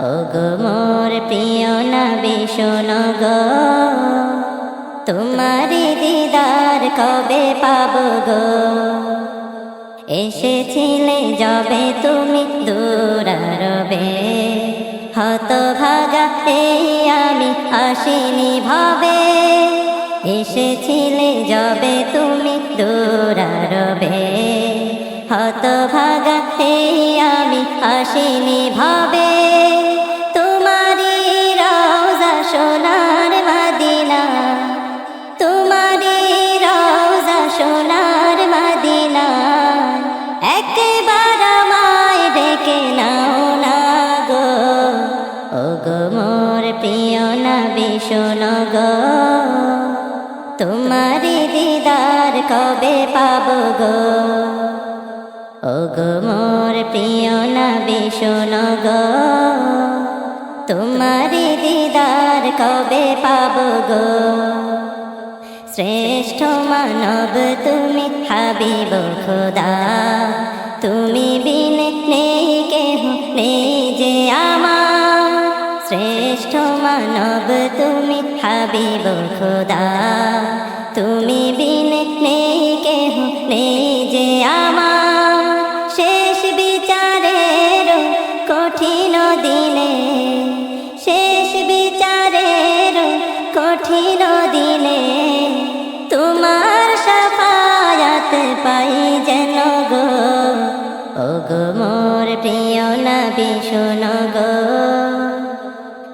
ও গো মোর প্রিয় নবী, শোনো গো। তোমারি দিদার কবে পাব গো? এসেছিলে যবে তুমি দূরারবে। হত ভাগা এই আমি আসিনি ভাবে। এসেছিলে যবে তুমি দূরারবে। হত ভাগা এই আমি আসিনি ভাবে। শোনো তোমারি দিদার কবে পাব গো? ও মোর প্রিয় নবী, শোনো গো, তোমারি দিদার কবে পাব গো? শ্রেষ্ঠ মানব তুমি হাবিব খোদা, তুমি বিন নেই মানব তুমি হাবিব খোদা। তুমি বিন নেই কেহ নেই যে আমার। শেষ বিচারের কঠিন দিনে, শেষ বিচারের কঠিন দিনে তোমার সাফায়াত পাই যেন গো। ও গো মোর প্রিয় শোনো গো।